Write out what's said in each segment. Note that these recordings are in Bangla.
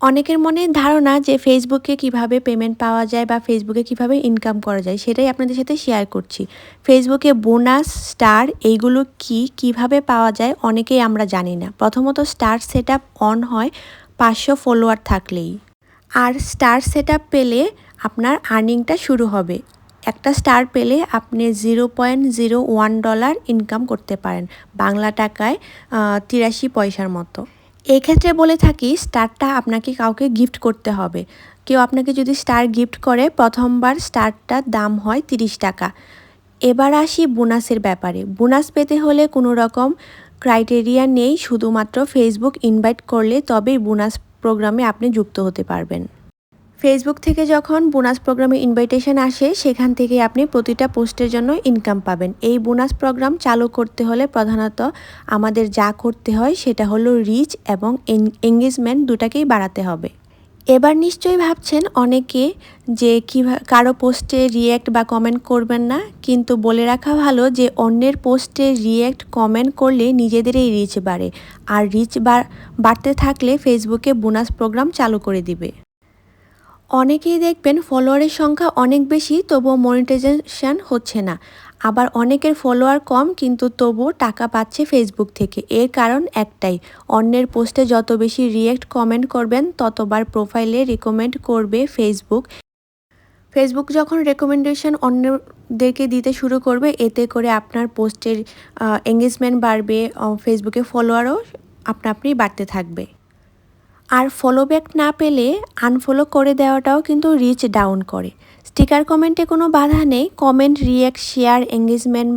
অনেকের মনে ধারণা যে ফেসবুকে কীভাবে পেমেন্ট পাওয়া যায় বা ফেসবুকে কীভাবে ইনকাম করা যায় সেটাই আপনাদের সাথে শেয়ার করছি। ফেসবুকে বোনাস স্টার এইগুলো কি, কীভাবে পাওয়া যায় অনেকেই আমরা জানি না। প্রথমত স্টার সেট অন হয় পাঁচশো ফলোয়ার থাকলেই। আর স্টার সেট পেলে আপনার আর্নিংটা শুরু হবে। একটা স্টার পেলে আপনি zero point zero one dollar income করতে পারেন বাংলা টাকায় তিরাশি পয়সার মতো। এই ক্ষেত্রে বলে থাকি, স্টারটা আপনাকে কাউকে গিফট করতে হবে। কেউ আপনাকে যদি স্টার গিফট করে, প্রথমবার স্টারটার দাম হয় তিরিশ টাকা। এবার আসি বোনাসের ব্যাপারে। বোনাস পেতে হলে কোনো রকম ক্রাইটেরিয়া নেই, শুধুমাত্র ফেসবুক ইনভাইট করলে তবেই বোনাস প্রোগ্রামে আপনি যুক্ত হতে পারবেন। ফেসবুক থেকে যখন বোনাস প্রোগ্রামে ইনভাইটেশন আসে, সেখান থেকে আপনি প্রতিটা পোস্টের জন্য ইনকাম পাবেন। এই বোনাস প্রোগ্রাম চালু করতে হলে প্রধানত আমাদের যা করতে হয়, সেটা হলো রিচ এবং এঙ্গেজমেন্ট দুটাকেই বাড়াতে হবে। এবার নিশ্চয়ই ভাবছেন অনেকে যে কীভাবে কারও পোস্টে রিয়্যাক্ট বা কমেন্ট করবেন না, কিন্তু বলে রাখা ভালো যে অন্যের পোস্টে রিয়্যাক্ট কমেন্ট করলে নিজেদেরই রিচ বাড়ে। আর রিচ বাড়তে থাকলে ফেসবুকে বোনাস প্রোগ্রাম চালু করে দিবে। অনেকেই দেখবেন ফলোয়ারের সংখ্যা অনেক বেশি, তবুও মনিটাইজেশন হচ্ছে না। আবার অনেকের ফলোয়ার কম, কিন্তু তবুও টাকা পাচ্ছে ফেসবুক থেকে। এর কারণ একটাই, অন্যের পোস্টে যত বেশি রিয়েক্ট কমেন্ট করবেন, ততবার প্রোফাইলে রেকমেন্ড করবে ফেসবুক ফেসবুক যখন রেকমেন্ডেশন অন্যদেরকে দিতে শুরু করবে, এতে করে আপনার পোস্টের এঙ্গেজমেন্ট বাড়বে ফেসবুকে ফলোয়ারও আপনা আপনি বাড়তে থাকবে। আর ফলো ব্যাক না পেলে আনফলো করে দেওয়াটাও কিন্তু রিচ ডাউন করে। স্টিকার কমেন্টে কোনো বাধা নেই কমেন্ট রিয়াক্ট শেয়ার এঙ্গেজমেন্ট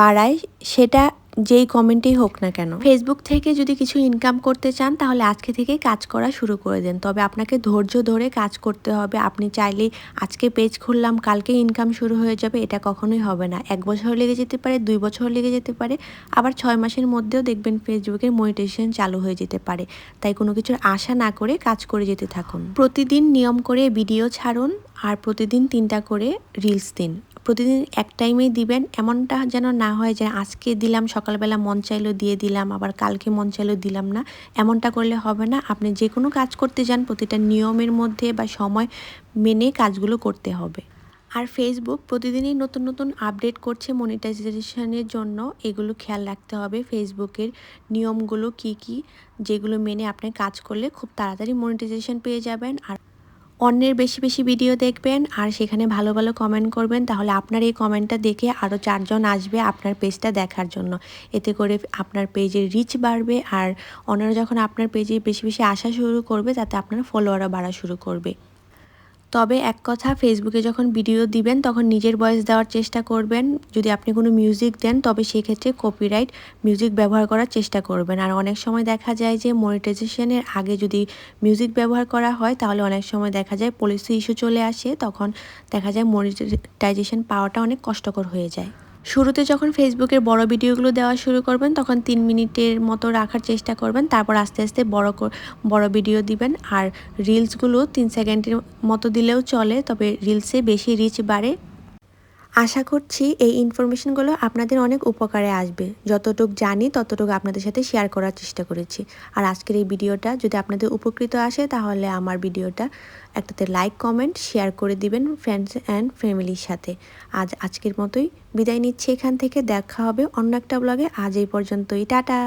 বাড়ায়, সেটা যেই কমেন্টেই হোক না কেন ফেসবুক থেকে যদি কিছু ইনকাম করতে চান, তাহলে আজকে থেকে কাজ করা শুরু করে দেন। তবে আপনাকে ধৈর্য ধরে কাজ করতে হবে। আপনি চাইলেই আজকে পেজ খুললাম, কালকে ইনকাম শুরু হয়ে যাবে, এটা কখনোই হবে না। এক বছর লেগে যেতে পারে, দুই বছর লেগে যেতে পারে, আবার ছয় মাসের মধ্যেও দেখবেন ফেসবুকের মনিটেশন চালু হয়ে যেতে পারে। তাই কোনো কিছুর আশা না করে কাজ করে যেতে থাকুন। প্রতিদিন নিয়ম করে ভিডিও ছাড়ুন আর প্রতিদিন তিনটা করে রিলস দিন। প্রতিদিন এক টাইমেই দিবেন, এমনটা যেন না হয় যে আজকে দিলাম, সকালবেলা মন চাইলো দিয়ে দিলাম, আবার কালকে মন চাইলো দিলাম না। এমনটা করলে হবে না। আপনি যে কোনো কাজ করতে যান, প্রতিটা নিয়মের মধ্যে বা সময় মেনে কাজগুলো করতে হবে। আর ফেসবুক প্রতিদিনই নতুন নতুন আপডেট করছে মনিটাইজেশনের জন্য। এগুলো খেয়াল রাখতে হবে। ফেসবুকের নিয়মগুলো কি কি, যেগুলো মেনে আপনি কাজ করলে খুব তাড়াতাড়ি মনিটাইজেশন পেয়ে যাবেন। আর অন্যের বেশি বেশি ভিডিও দেখবেন আর সেখানে ভালো ভালো কমেন্ট করবেন, তাহলে আপনার এই কমেন্টটা দেখে আরও চারজন আসবে আপনার পেজটা দেখার জন্য। এতে করে আপনার পেজের রিচ বাড়বে আর অন্যরা যখন আপনার পেজে বেশি বেশি আসা শুরু করবে, তাতে আপনার ফলোয়ারও বাড়া শুরু করবে। তবে এক কথা ফেসবুকে যখন ভিডিও দিবেন, তখন নিজের ভয়েস দেওয়ার চেষ্টা করবেন। যদি আপনি কোনো মিউজিক দেন, তবে সেক্ষেত্রে কপিরাইট মিউজিক ব্যবহার করার চেষ্টা করবেন। আর অনেক সময় দেখা যায় যে মনিটাইজেশনের আগে যদি মিউজিক ব্যবহার করা হয়, তাহলে অনেক সময় দেখা যায় পলিসি ইস্যু চলে আসে। তখন দেখা যায় মনিটাইজেশন পাওয়াটা অনেক কষ্টকর হয়ে যায়। শুরুতে যখন ফেসবুকের বড় ভিডিওগুলো দেওয়া শুরু করবেন, তখন তিন মিনিটের মতো রাখার চেষ্টা করবেন। তারপর আস্তে আস্তে বড় বড় ভিডিও দিবেন। আর রিলসগুলো তিন সেকেন্ডের মতো দিলেও চলে, তবে রিলসে বেশি রিচ বাড়ে। আশা করছি এই ইনফরমেশনগুলো আপনাদের অনেক উপকারে আসবে। যতটুক জানি ততটুকু আপনাদের সাথে শেয়ার করার চেষ্টা করেছি। আর আজকের এই ভিডিওটা যদি আপনাদের উপকৃত আসে, তাহলে আমার ভিডিওটা একটাতে লাইক কমেন্ট শেয়ার করে দিবেন ফ্রেন্ডস অ্যান্ড ফ্যামিলির সাথে। আজ আজকের মতোই বিদায় নিচ্ছি এখান থেকে। দেখা হবে অন্য একটা ব্লগে আজ এই পর্যন্তই। টাটা!